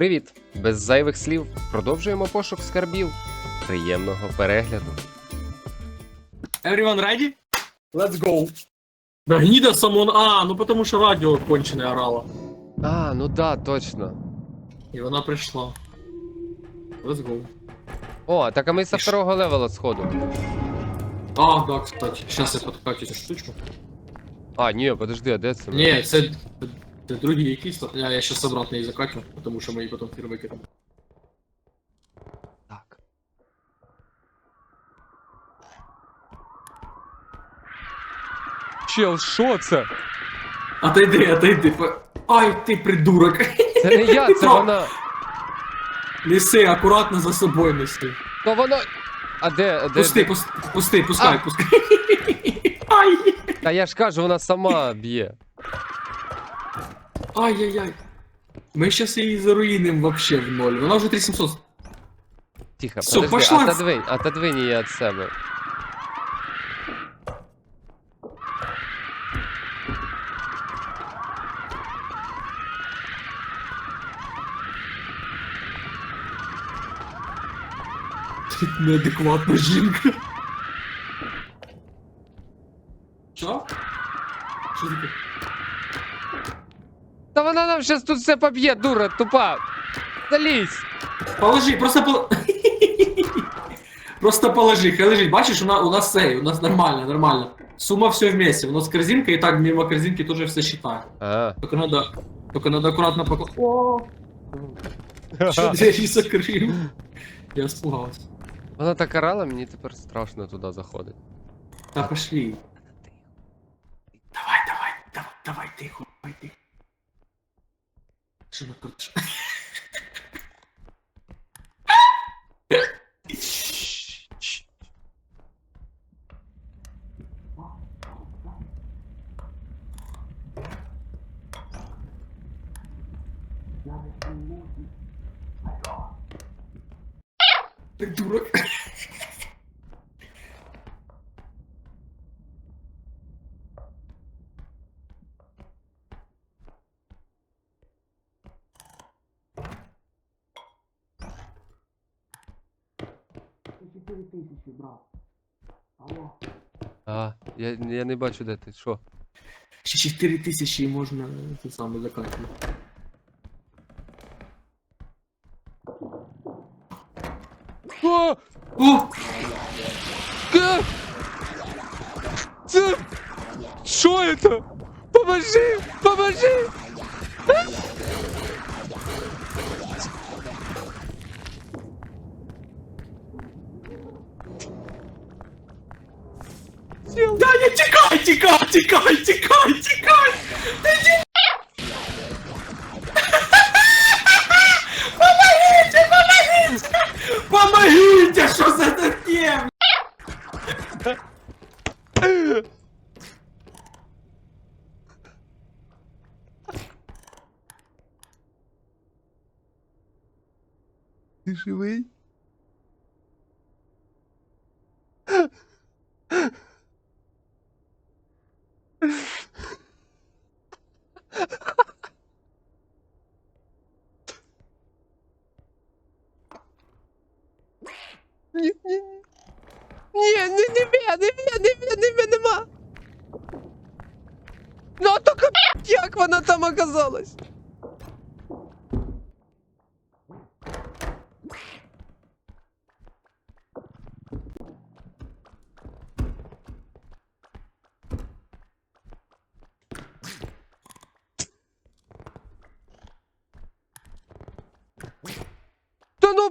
Привіт! Без зайвих слів продовжуємо пошук скарбів. Приємного перегляду. Everyone ready? Let's go. Да гнида самон. А, ну потому що радіо кончене орало. А, ну да, точно. І вона прийшла. Let's go. О, так а ми со І второго левела сходу. А, да, кстати. Сейчас я подкачу цю штучку. А, ні, подожди, а де це? ми? Ні, це, це другі якісь. Я, я сейчас обратно її закачу, тому що ми її потім фір викинемо. Так. Чел, що це? Отойди, отойди. по- Ай, ти придурок. Це не я, це вона. Неси, акуратно за собою неси. То воно. А де, де? Пусти, пусти, пусти, пускай, А. пускай. Ай! Та я ж кажу, вона сама б'є. Ай-яй-яй. Ми щас її заруїним вообще в ноль. Вона вже 3700. Тихо, Всё, подожди, пошла. отодвинь, отодвинь її від себе. Неадекватна жінка. Що? Що таке? Та вона нам щас тут все поб'є, дура, тупа. Залізь. Положи, просто пол... Просто положи, хай лежить. Бачиш, у нас, у нас сей, у нас нормально, нормально. Сумма все вместе. У нас корзинка, и так мимо корзинки тоже все считает. А. Только надо, только надо аккуратно покласть. О, что двери закрыл. Я испугался. Вона так орала, мені тепер страшно туди заходить. Да пошли. Давай, давай, давай, давай, тихо, давай, тихо. しまくっちゃう。4000, тисячі, брат. Алло. А, я, я не бачу де ти, що? Ще 4 тисячі і можна е, це саме закачувати. Ти живий? Ні, ні, ні. Ні, не, не б'є, не б'є, не б'є, не б'є, нема. Ну, тільки б***ь, як вона там оказалась? Та ну.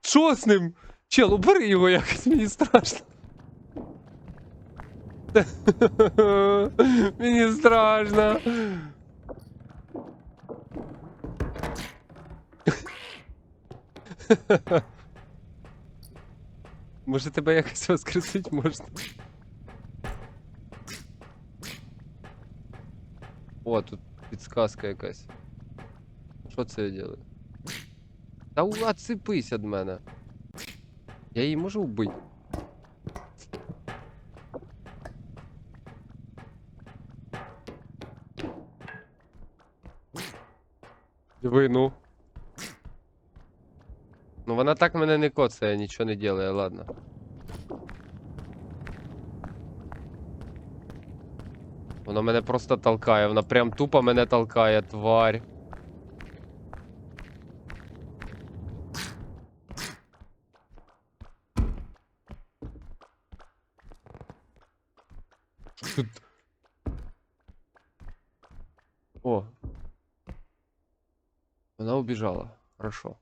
Що з ним? Чел, убери його якось, мені страшно. Мені страшно. Може тебе якось воскресить можна? О, тут підсказка якась. Що це я делаю? Та отсипись від мене. Я її можу вбити? Диви, ну. Ну вона так мене не коцає, нічого не ділає, ладно. Вона мене просто толкає, вона прям тупо мене толкає, тварь. Хорошо.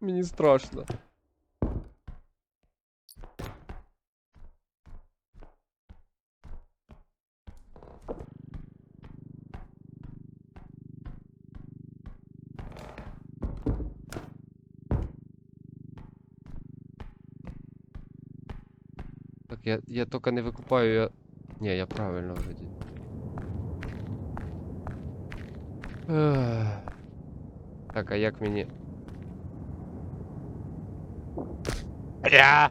Мені страшно. Так, я, я только не викупаю, я... Не, я правильно вроді. Ех. Так, а як мені. Я!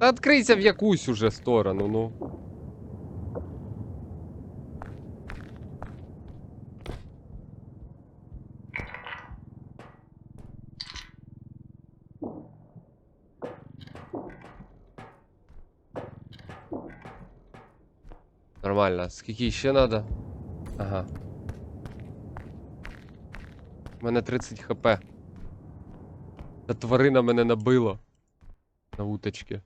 Та відкрийся в якусь уже сторону, ну. Нормально. Скільки ще надо? Ага. У мене 30 хп. Та тварина мене набила. На уточки.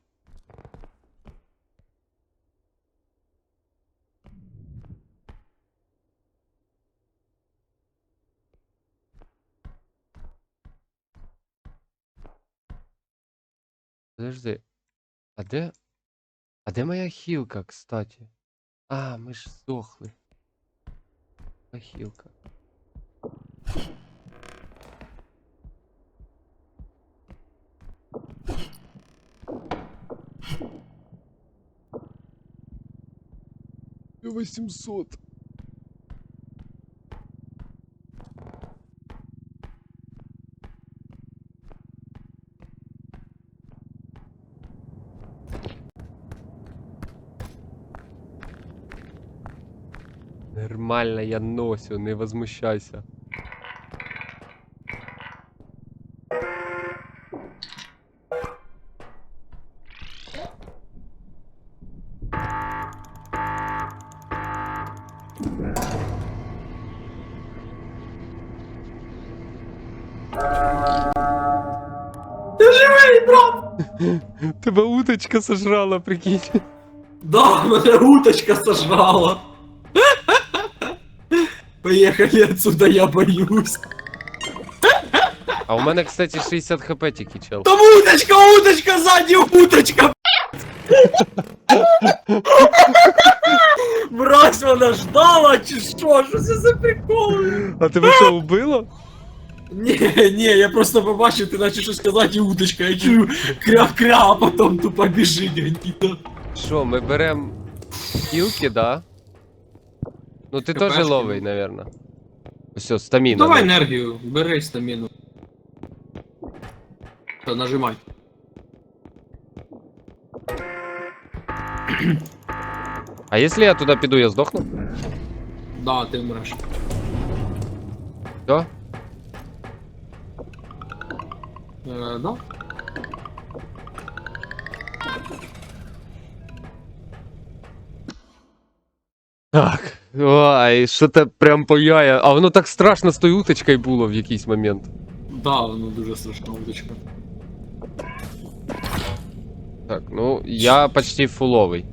Подожди. А де? А де моя хілка, кстати? А, ми ж здохли. А хілка. Восемьсот. Нормально, я носю, не возмущайся. Ти живий, брат! Тебе уточка сожрала, прикинь. Да, мене уточка сожрала. Поехали отсюда, я боюсь. А у мене, кстати, 60 хп тільки чел. Там уточка, уточка, сзади уточка! Мразь вона ждала, чи що? Що це за прикол? А тебе що, убило? Ні, ні, я просто побачив, ти наче щось сказати, і уточка, я чую кря-кря, а потім тупо біжить гніда. Що, ми берем хілки, да? Ну ти теж Хпшки. ловий, наверно. Все, стаміна. Давай ну. енергію, бери стаміну. Все, нажимай. А якщо я туди піду, я здохну? Да, ти вмреш. Все? Е, да? Так. Ой, що те прям паяє. А воно так страшно з тою уточкою було в якийсь момент. Да, воно дуже страшна удочка. Так, ну я почти фуловий.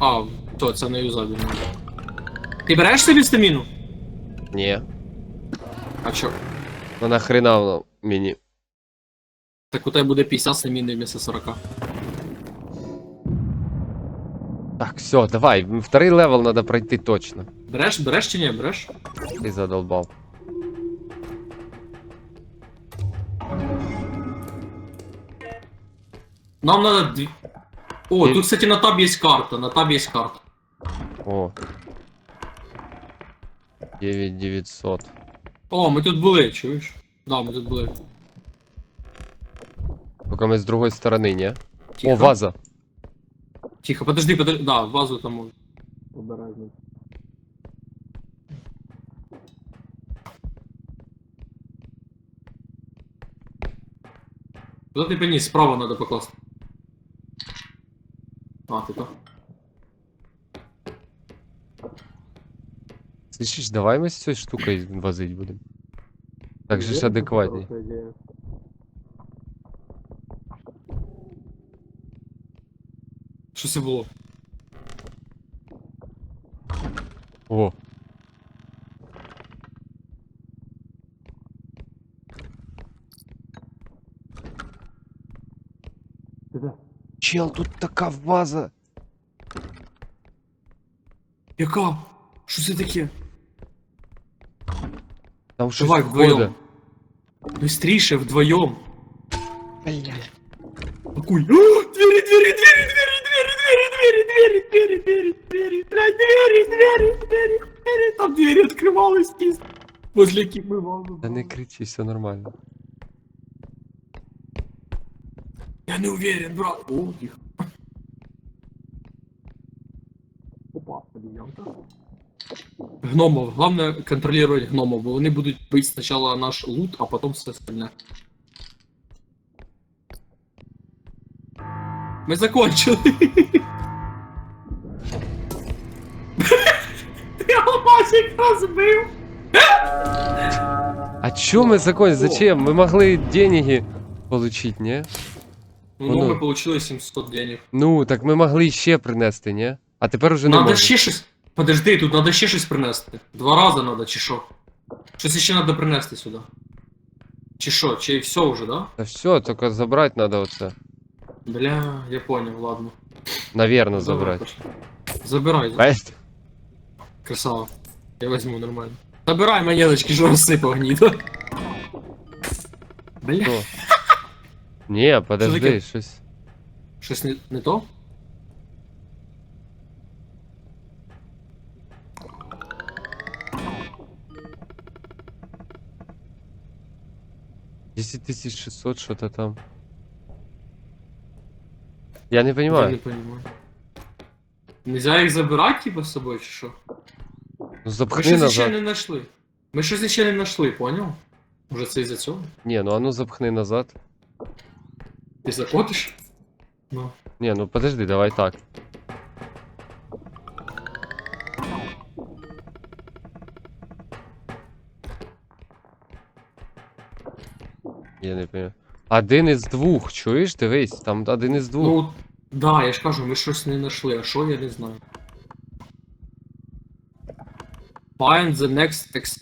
А, то це не юзабельно. Ти береш собі стаміну? Ні. А чо? Ну нахрена воно мені. Так у тебе буде 50 стаміни вместо 40. Так, все, давай. Второй левел надо пройти точно. Береш, береш чи ні? Береш? Ти задолбав. Нам надо дві. О, Ти- тут, кстати, на таб є карта, на таб є карта. О. 9900. О, ми тут були, чуєш? Да, ми тут були. Только ми з другої сторони, ні? Тихо. О, ваза. Тихо, подожди, подожди. Да, базу там убирай. Куда ты пониз? Справа надо покласть. А, ты то. Слышишь, давай мы с этой штукой возить будем. Так же ж адекватней. Що це було? О. Чел, тут така ваза. Яка? Що це таке? Там щось Давай входить. вдвоєм. Быстріше, вдвоєм. Блядь. Пакуй. двери, двери, двери, блядь, двери, двери, двери, двери, там двери открывалась кисть. Возле кипы волну. Да не кричи, все нормально. Я не уверен, брат. О, тихо. Опа, подъемка. Гномов. Главное контролировать гномов. Они будут быть сначала наш лут, а потом все остальное. Мы закончили. Ти алмазик розбив. А чё мы закончили? Зачем? Мы могли деньги получить, не? Ну, Воно. ми получили 700 денег. Ну, так ми могли ще принести, не? А тепер уже не Надо можемо. ще щось. Подожди, тут надо ще щось принести. Два рази надо, чи що? Щось ще надо принести сюди. Чи що? Чи все вже, да? Та все, тільки забрати треба оце. Бля, я понял, ладно. Наверно, Давай, забрати. пошли. Забирай, за- Бесть. красава. Я возьму нормально. Забирай монеточки, що розсипав гніда. Бля, Що? Ні, подожди, таке? щось. щось не, не то? Десять тисяч шістсот, що-то там. Я не Я не понимаю. понимаю. Нельзя їх забирати, типа, з собою, чи що? Ну Ми запхни щось ще назад. не знайшли. Ми щось ще не знайшли, поняв? Може це із-за цього? Ні, ну а ну запхни назад. Ти закотиш? Ну. Ні, ну подожди, давай так. Я не понимаю. Один із двох, чуєш? Дивись, там один із двох. Ну, да, я ж кажу, ми щось не знайшли, а що я не знаю. Find the next ex...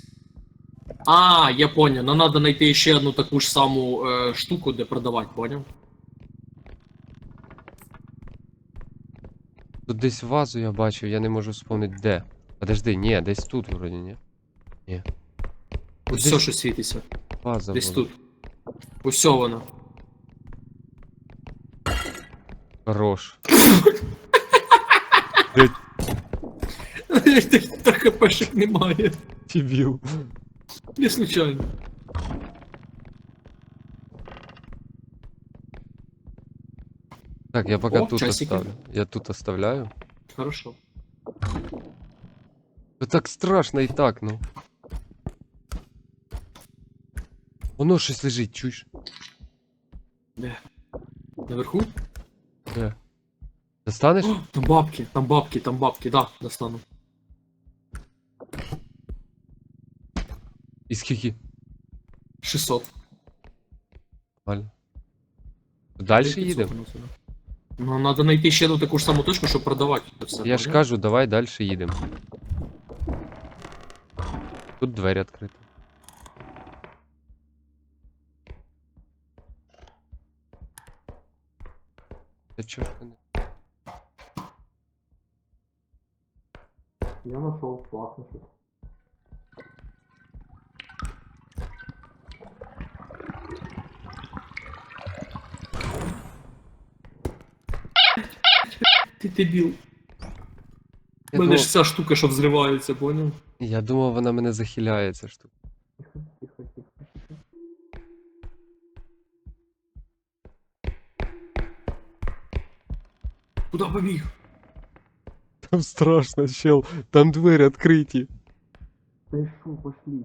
А, я понял, нам надо знайти ще одну таку ж саму е, штуку, де продавати, поняв? Тут десь вазу я бачив, я не можу вспомнити де. Подожди, ні, десь тут вроді, ні. Ось Десь- все, що світиться. Ваза Десь була. тут. Ось вона. Хорош. Так хпшек немає. Дебіл. Не случайно. Так, я пока О, тут часики. оставлю. Я тут оставляю. Хорошо. Ну так страшно і так, ну. Воно щось лежить, чуєш? Де? Наверху? Де? Достанеш? О, там бабки, там бабки, там бабки, да, достану. І скільки? 600. Нормально. Далі 500 їдемо? воно сюди. Ну, треба знайти ще одну таку ж саму точку, щоб продавати це все. Я ж кажу, давай далі їдемо. Тут двері відкриті. Та чого ж ти не... Я знайшов, класно щось. Ти дебіл. У Я мене думав, ж ця штука, що взривається, поняв? я думав, вона мене захиляє, ця штука. Тихо, тихо, тихо, тихо. Куда побіг? Там страшно, чел. Там двері відкриті. И шо, пошли.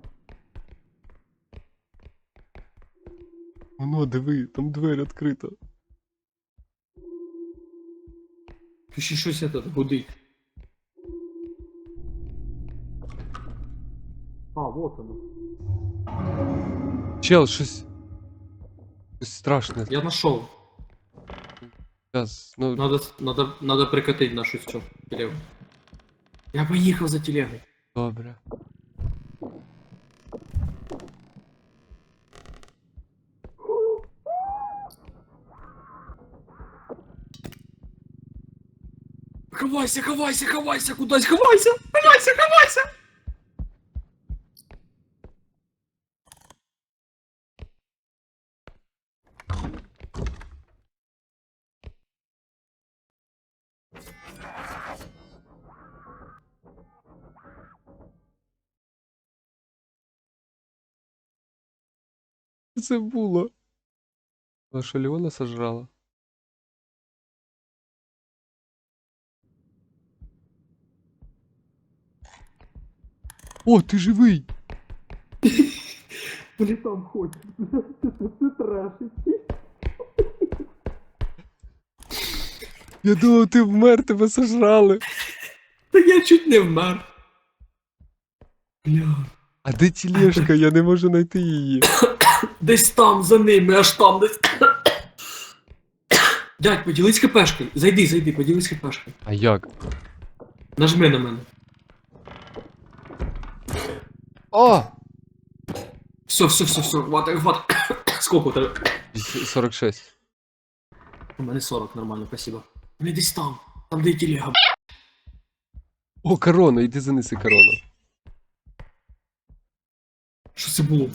Воно, диви, там двері відкрита. Ще щось це гудить. А, вот оно. Чел, щось. Щось страшне. Я нашел. Зараз, ну, Надо, надо, надо прикатить нашу цю телегу. Я поїхав за телегой. добре. Ховайся, ховайся, ховайся, кудись, ховайся, ховайся, ховайся. Це було? А що, Леона сожрала? О, ти живий! Блин, там хочет. Ты трэш. Я думав, ти вмер, тебе сожрали. Та я чуть не вмер. Бля. А де тілешка? Я не можу знайти її. Десь там за ними, аж там десь. Дядь, поділись хпшкою. Зайди, зайди, поділись хпшкою. А як? Нажми на мене. О! Все, все, все, все, хватай, хватай. Сколько у тебе? 46. У мене 40, нормально, спасибо. Вони десь там. Там де і телега. О, корону, іди занеси корону. Що це було?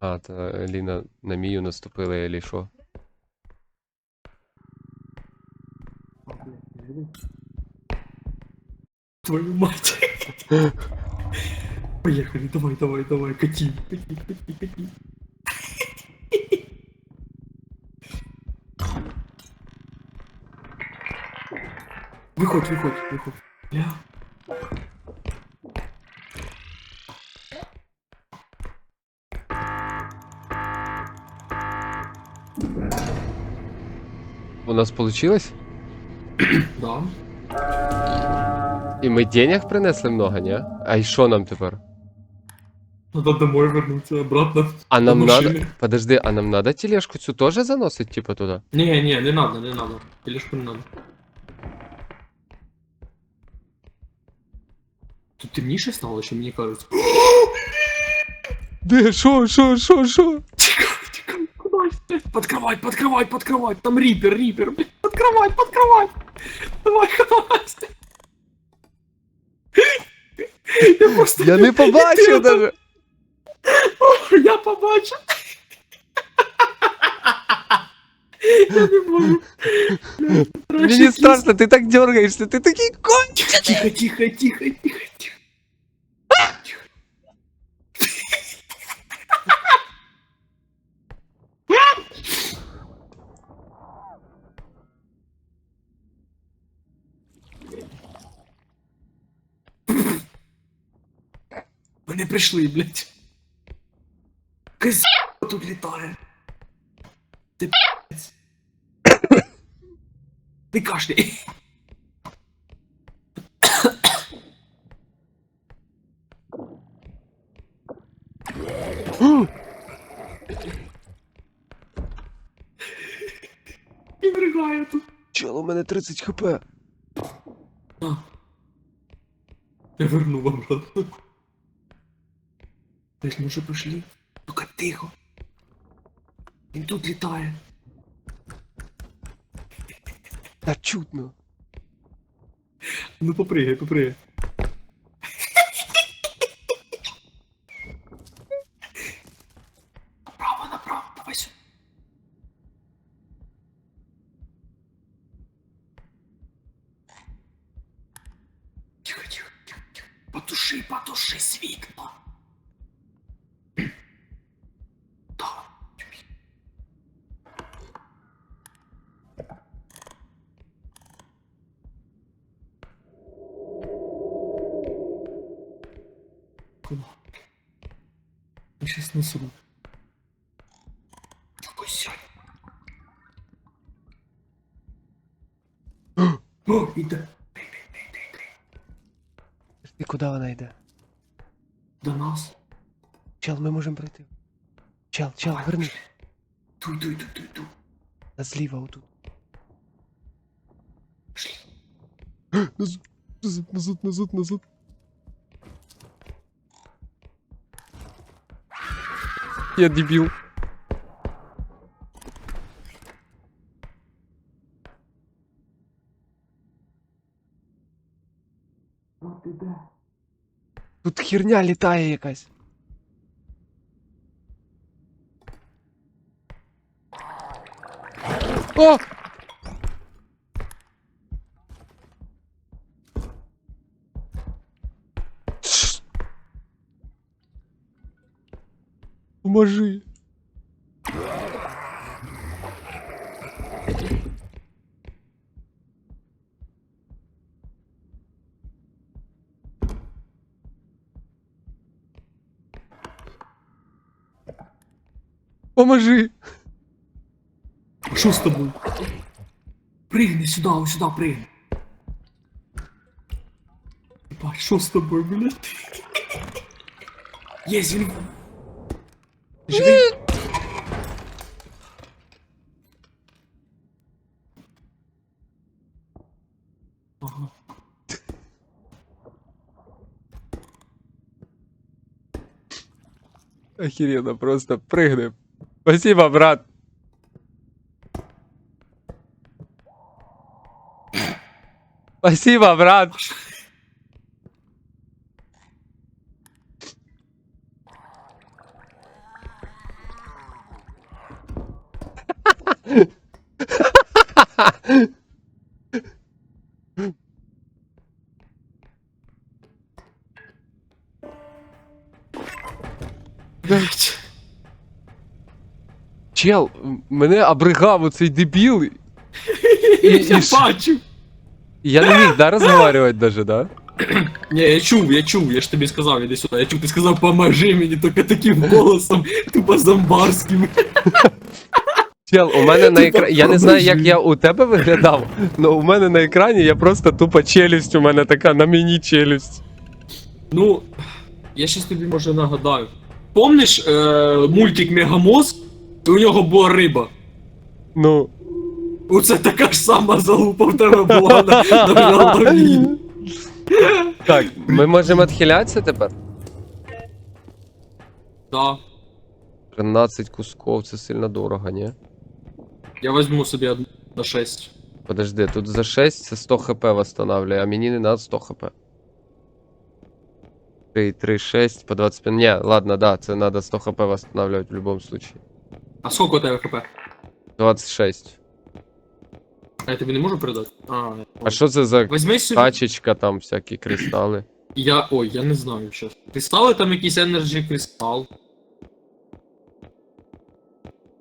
А, та Ліна на мію наступила, или що? Твою мать. Поехали, давай, давай, давай, кати, кати, кати, кати. Выходь, выходь, выходь. Бля. У нас получилось? Да. І ми денег принесли много, ні? А й що нам тепер? Надо домой вернуться обратно. А нам До надо. машини. Подожди, а нам надо тележку цю теж заносить, типа, туди? Не, не, не надо, не надо. Тележку не надо. Тут темніше стало, чи мені кажуть? Де? Що, що, що, що? Тикай, тикай, куда ты? Под кровать, под кровать, под кровать. Там рипер, рипер. блядь, Под кровать, под кровать. Давай, хватайся. Я просто... Я не побачив даже. Я побачив. Я не можу. Мені страшно. страшно, ти так дергаєшся, ти такий конь. Тихо, тихо, тихо, тихо, тихо. Вони прийшли, блядь. Каз тут літає. Ти п***ць. Ти кашляй. І бригає тут. Чел, у мене 30 хп. Я верну вам обратно. Десь може пішли? Тільки тихо. Він тут літає. Та чутно. Ну попригай, попригай. Направо, направо, давай сюди. Тихо, тихо, тихо, тихо. Потуши, потуши світло. не сюда. О, іде. І куди вона йде? До нас. Чел, ми можемо пройти. Чел, чел, верни. Ту, ту, ту, ту, ту. Та зліва отут. Назад, назад, назад, назад. Я дебіл. От іде. Тут херня літає якась. О! Поможи. Поможи. Що з тобою? Пригни сюди, ось сюди пригни. Що з тобою, блядь? Є, він... Живий? Ага. Охеренно, просто прыгни. Спасибо, брат. Спасибо, брат. Блядь. Чел, м- мене обригав оцей дебіл. і- Я і що? бачу. і Я не міг, да, розговаривать даже, да? Ні, я чув, я чув, я ж тобі сказав, іди сюди. Я чув, ти сказав, поможи мені, тільки таким голосом, тупо зомбарським. Чел, у мене на екрані. Я не знаю, як я у тебе виглядав, але у мене на екрані я просто тупо челюсть, у мене така на мені челюсть. Ну, я щас тобі може нагадаю. Помниш е, мультик Мегамозг? У нього була риба. Ну. Оце така ж сама залупа в тебе була на, на голові. Так, ми можемо відхилятися тепер? Да. 13 кусков, це сильно дорого, ні? Я візьму собі одну на 6. Подожди, тут за 6 це 100 хп восстанавливає, а мені не надо 100 хп. 3, 3, 6 по 25. Не, ладно, да, це надо 100 хп восстанавливать в любом случае. А сколько у тебе хп? 26. А я тобі не можу передати? А, А що це за Візьми собі. качечка там, всякі кристали? Я. Ой, я не знаю щас. Кристали там якийсь Energy кристал.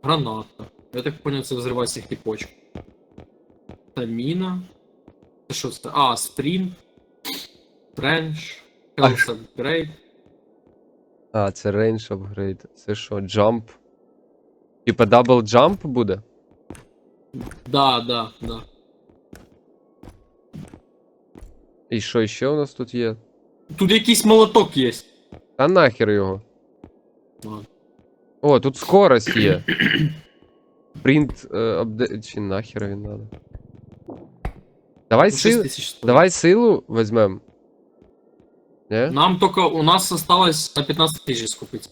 Граната. Я так понял, це взривається хіпочок. Таміна. Це що це? А, спринт. Тренч. Health Upgrade. А, це range upgrade. Це що, jump? Типа дабл jump буде? Да, да, да. І що ще у нас тут є? Тут якийсь молоток є. Та нахер його. Ладно. О, тут скорость є. Принт е, апдейт. Чи нахер він надо? Давай Ну, сил... Давай силу візьмем. Не? Нам только у нас осталось на 15 тысяч скупить.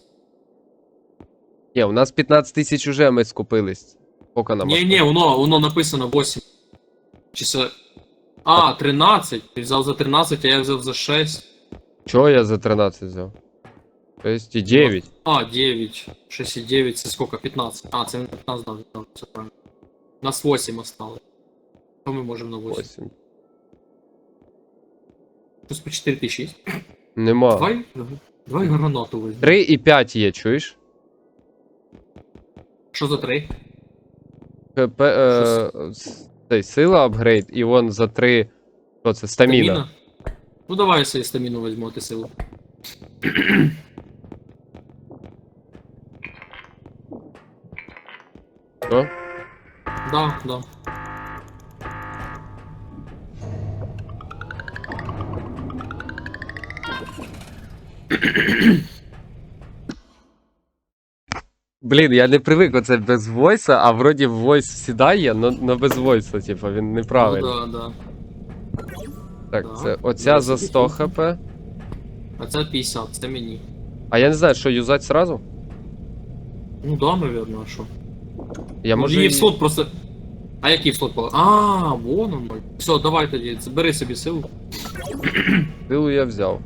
Ні, у нас 15 тисяч уже ми скупились. Поки нам. Не, не, воно, воно написано 8. Чи це... А, 13. Ти взяв за 13, а я взяв за 6. Чого я за 13 взяв? 6 і 9. А, 9. 6 и 9, це сколько? 15. А, це 15 дав, дав, все правильно. У нас 8 осталось. Що ми можемо на 8? 8. Плюс по 4 тисячі є? Нема. Давай, давай гранату візьмемо. 3 і 5 є, чуєш? Що за 3? ХП, е, с- цей, сила апгрейд, і вон за 3. Що це? Стаміна. Ну давай я собі стаміну візьму, а ти силу. Да? Да, да. Блін, я не привик оце без войса, а вроді войс сідає, но, но без войса, типу, він неправильний. Ну, да, да. Так, Да. це оця за 100 хп. А це 50, це мені. А я не знаю, що юзать сразу? Ну да, наверное, а що? Я можу. її в слот просто. А який в слот пола? А, вон он. Все, давай тоді, забери собі силу. Силу я взяв.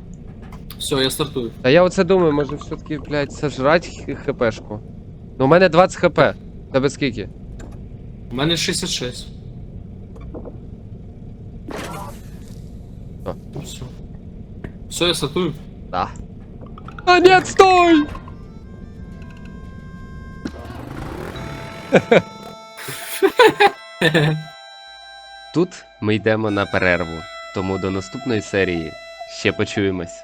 Все, я стартую. Та я оце думаю, може все-таки, блядь, сожрать хпшку. Ну, у мене 20 хп. Тебе скільки? У мене 66. Ну все. Все, я стартую. Да. А нет, стой! Тут ми йдемо на перерву, тому до наступної серії ще почуємось.